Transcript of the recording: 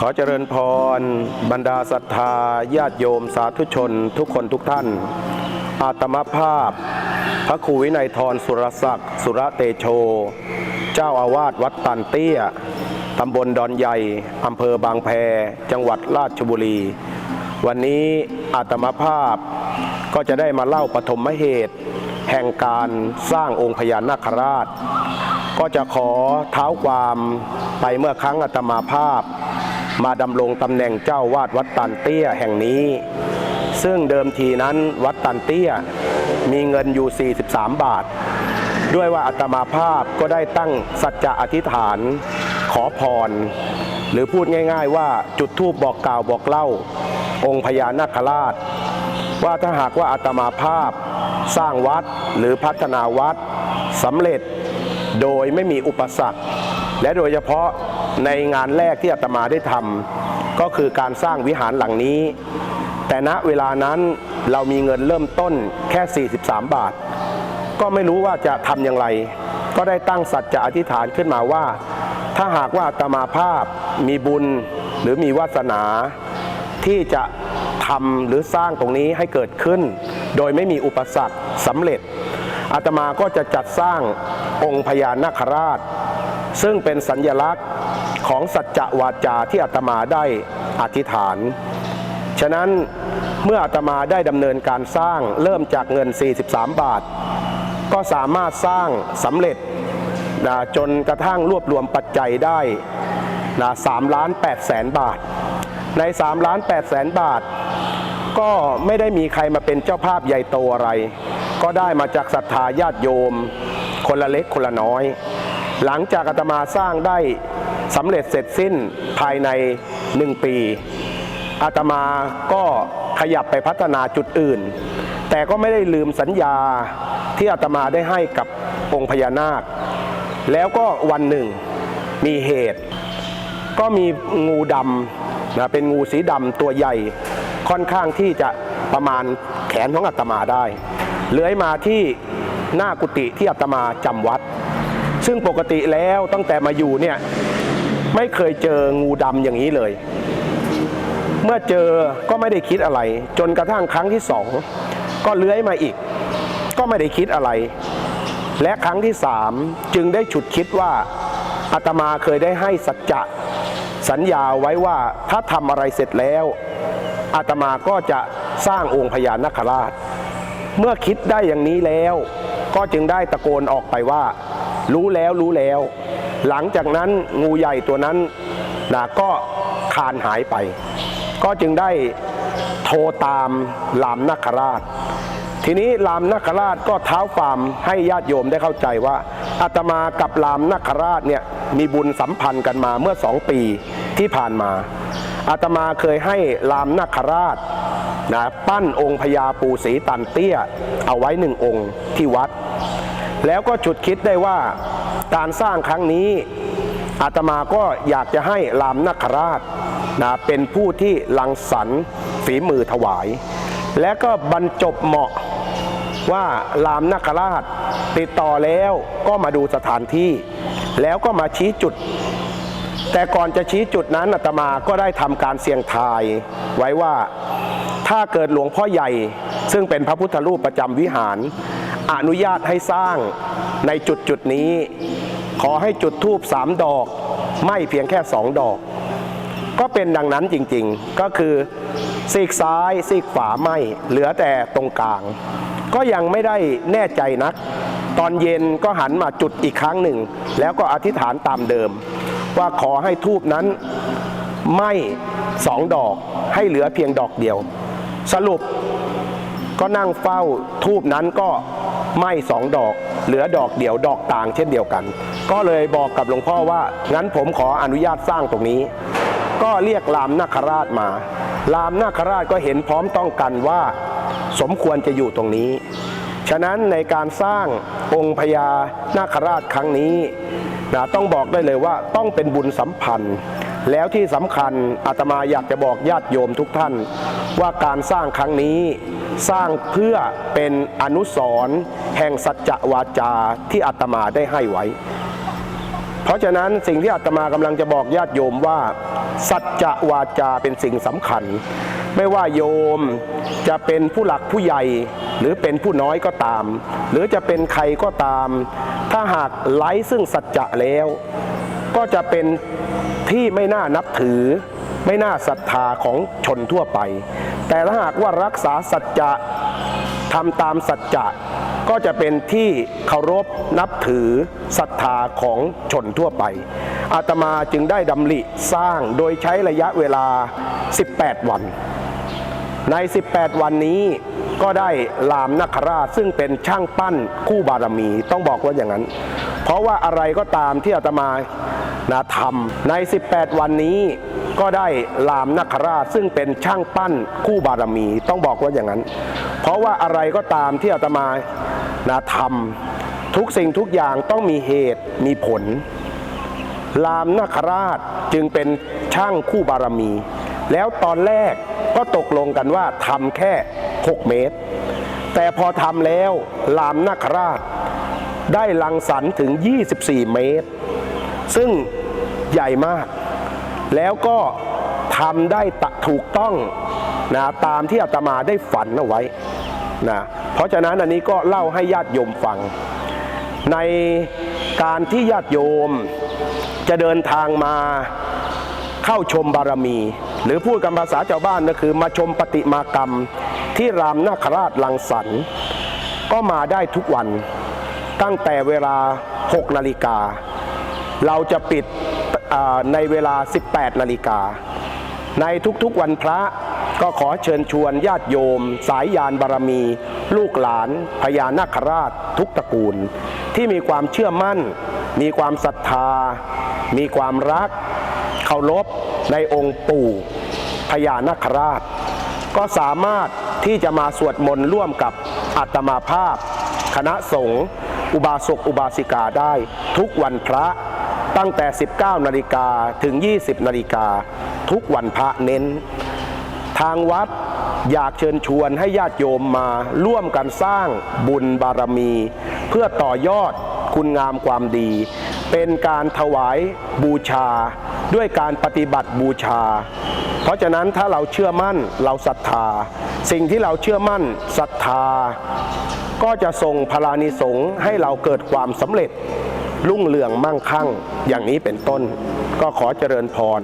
ขอเจริญพร บรรดาศรัทธาญาติโยมสาธุชนทุกคนทุกท่าน อาตมภาพ พระครูวินัยทรสุรศักดิ์สุรเตโช เจ้าอาวาสวัดตันเตี้ย ตำบลดอนใหญ่ อำเภอบางแพ จังหวัดราชบุรี วันนี้อาตมภาพก็จะได้มาเล่าปฐมเหตุ แห่งการสร้างองค์พญานาคราช ก็จะขอเท้าความไปเมื่อครั้งอาตมาภาพ มาดำรงตำแหน่งเจ้าวาดวัดตันเตี้ยแห่งนี้ ซึ่งเดิมทีนั้นวัดตันเตี้ยมีเงินอยู่ 43 บาท ด้วยว่าอาตมาภาพก็ได้ตั้งสัจจะอธิษฐานขอพร หรือพูดง่ายๆว่าจุดธูปบอกกล่าวบอกเล่า องค์พญานาคราช ว่าถ้าหากว่าอาตมาภาพสร้างวัดหรือพัฒนาวัดสำเร็จโดยไม่มีอุปสรรค และโดยเฉพาะ ในงานแรกที่อาตมาได้ทำก็คือการสร้างวิหารหลังนี้ แต่ณเวลานั้นเรามีเงินเริ่มต้นแค่ 43 บาท ก็ไม่รู้ว่าจะทำอย่างไร ก็ได้ตั้งสัจจะอธิษฐานขึ้นมาว่า ถ้าหากว่าอาตมาภาพมีบุญหรือมีวาสนาที่จะทำหรือสร้างตรงนี้ให้เกิดขึ้น โดยไม่มีอุปสรรคสำเร็จอาตมาก็จะจัดสร้างองค์พญานาคราช ซึ่งเป็นสัญญลักษณ์ ของสัจจะวาจาที่อาตมาได้อธิษฐาน ฉะนั้นเมื่ออาตมาได้ดำเนินการสร้างเริ่มจากเงิน 43 บาท ก็สามารถสร้างสำเร็จนะจนกระทั่งรวบรวมปัจจัยได้นะ3ล้าน8แสนบาท ใน3ล้าน8แสนบาท ก็ไม่ได้มีใครมาเป็นเจ้าภาพใหญ่โตอะไร ก็ได้มาจากศรัทธาญาติโยม คนละเล็กคนละน้อย หลังจากอาตมาสร้างได้ สำเร็จเสร็จสิ้นภายในหนึ่งปี อาตมาก็ขยับไปพัฒนาจุดอื่น แต่ก็ไม่ได้ลืมสัญญาที่อาตมาได้ให้กับองค์พญานาค แล้วก็วันหนึ่งมีเหตุ ก็มีงูดำนะเป็นงูสีดำตัวใหญ่ ค่อนข้างที่จะประมาณแขนของอาตมาได้ เลื้อยมาที่หน้ากุฏิที่อาตมาจำวัด ซึ่งปกติแล้วตั้งแต่มาอยู่เนี่ย ไม่เคยเจองูดำอย่างนี้เลย เมื่อเจอก็ไม่ได้คิดอะไร จนกระทั่งครั้งที่สองก็เลื้อยมาอีก ก็ไม่ได้คิดอะไร และครั้งที่สามจึงได้ฉุดคิดว่าอาตมาเคยได้ให้สัจจะสัญญาไว้ว่าถ้าทำอะไรเสร็จแล้วอาตมาก็จะสร้างองค์พญานาคราช เมื่อคิดได้อย่างนี้แล้ว ก็จึงได้ตะโกนออกไปว่า รู้แล้วรู้แล้ว หลังจากนั้นงูใหญ่ตัวนั้นนะก็คานหายไป ก็จึงได้โทรตามลามนาคราช ทีนี้รามนาคราชก็เท้าความให้ญาติโยมได้เข้าใจว่าอาตมากับรามนาคราชเนี่ยมีบุญสัมพันธ์กันมาเมื่อสองปีที่ผ่านมาอาตมาเคยให้รามนาคราชนะปั้นองค์พญาปูศรีตันเตี้ย เอาไว้หนึ่งองค์ที่วัด แล้วก็จุดคิดได้ว่า การสร้างครั้งนี้อาตมาก็อยากจะให้รามนาคราชนะเป็นผู้ที่ลังสรรค์ฝีมือถวาย และก็บรรจบเหมาะว่ารามนาคราชติดต่อแล้วก็มาดูสถานที่ แล้วก็มาชี้จุด แต่ก่อนจะชี้จุดนั้นอาตมาก็ได้ทำการเสี่ยงทายไว้ว่าถ้าเกิดหลวงพ่อใหญ่ ซึ่งเป็นพระพุทธรูปประจำวิหาร อนุญาตให้สร้างในจุดจุดนี้ ขอให้จุดทูบสามดอก ไม่เพียงแค่สองดอก ก็เป็นดังนั้นจริงๆ ก็คือซีกซ้ายซีกขวาไม่เหลือแต่ตรงกลาง ก็ยังไม่ได้แน่ใจนัก ตอนเย็นก็หันมาจุดอีกครั้งหนึ่ง แล้วก็อธิษฐานตามเดิม ว่าขอให้ทูบนั้นไหม่สองดอกให้เหลือเพียงดอกเดียว สรุปก็นั่งเฝ้าทูบนั้นก็ไหม่สองดอก เหลือดอกเดียวดอกต่างเช่นเดียวกัน ก็เลยบอกกับหลวงพ่อว่า งั้นผมขออนุญาตสร้างตรงนี้ ก็เรียกรามนาคราชมา รามนาคราชก็เห็นพร้อมต้องกันว่า สมควรจะอยู่ตรงนี้ ฉะนั้นในการสร้างองค์พญานาคราชครั้งนี้นะต้องบอกได้เลยว่าต้องเป็นบุญสัมพันธ์ แล้วที่สำคัญอาตมาอยากจะบอกญาติโยมทุกท่าน ว่าการสร้างครั้งนี้สร้างเพื่อเป็นอนุสรณ์แห่งสัจจวาจาที่อาตมาได้ให้ไว้ เพราะฉะนั้นสิ่งที่อาตมากำลังจะบอกญาติโยมว่าสัจจะวาจาเป็นสิ่งสำคัญ ไม่ว่าโยมจะเป็นผู้หลักผู้ใหญ่หรือเป็นผู้น้อยก็ตาม หรือจะเป็นใครก็ตาม ถ้าหากไร้ซึ่งสัจจะแล้ว ก็จะเป็นที่ไม่น่านับถือ ไม่น่าศรัทธาของชนทั่วไป แต่ถ้าหากว่ารักษาสัจจะทำตามสัจจะ ก็จะเป็นที่เคารพนับถือศรัทธาของชนทั่วไป อาตมาจึงได้ดำริสร้างโดยใช้ระยะเวลา 18 วัน ใน 18 วันนี้ก็ได้ลามนาคราชซึ่งเป็นช่างปั้นคู่บารมีต้องบอกว่าอย่างนั้น เพราะว่าอะไรก็ตามที่อาตมานะทำใน 18 วันนี้ก็ได้ลามนาคราชซึ่งเป็นช่างปั้นคู่บารมีต้องบอกว่าอย่างนั้น เพราะว่าอะไรก็ตามที่อาตมา นะทำทุกสิ่งทุกอย่างต้องมีเหตุมีผล รามนาคราชจึงเป็นช่างคู่บารมี แล้วตอนแรกก็ตกลงกันว่าทำแค่ 6 เมตร แต่พอทำแล้วรามนาคราชได้ลังสรรถึง 24 เมตร ซึ่งใหญ่มาก แล้วก็ทำได้ตะถูกต้องนะตามที่อาตมาได้ฝันเอาไว้ นะเพราะฉะนั้นอันนี้ก็เล่าให้ญาติโยมฟัง ในการที่ญาติโยมจะเดินทางมาเข้าชมบารมี หรือพูดกันภาษาชาวบ้านก็คือมาชมปฏิมากรรม ที่รามนาคราชลังสรรค์ก็มาได้ทุกวันตั้งแต่เวลา 6 นาฬิกา เราจะปิดในเวลา 18 นาฬิกา ในทุกๆวันพระ ก็ขอเชิญชวนญาติโยม สายยานบารมี ลูกหลานพญานาคราชทุกตระกูล ที่มีความเชื่อมั่น มีความศรัทธา มีความรัก เคารพในองค์ปู่พญานาคราช ก็สามารถที่จะมาสวดมนต์ร่วมกับอาตมาภาพ คณะสงฆ์อุบาสกอุบาสิกาได้ทุกวันพระตั้งแต่ 19 นาฬิกาถึง 20 นาฬิกาทุกวันพระเน้น ทางวัดอยากเชิญชวนให้ญาติโยมมาร่วมกันสร้างบุญบารมี เพื่อต่อยอดคุณงามความดี เป็นการถวายบูชา ด้วยการปฏิบัติบูชา เพราะฉะนั้นถ้าเราเชื่อมั่นเราศรัทธา สิ่งที่เราเชื่อมั่นศรัทธา ก็จะส่งพลานิสงส์ให้เราเกิดความสำเร็จรุ่งเรืองมั่งคั่ง อย่างนี้เป็นต้น ก็ขอเจริญพร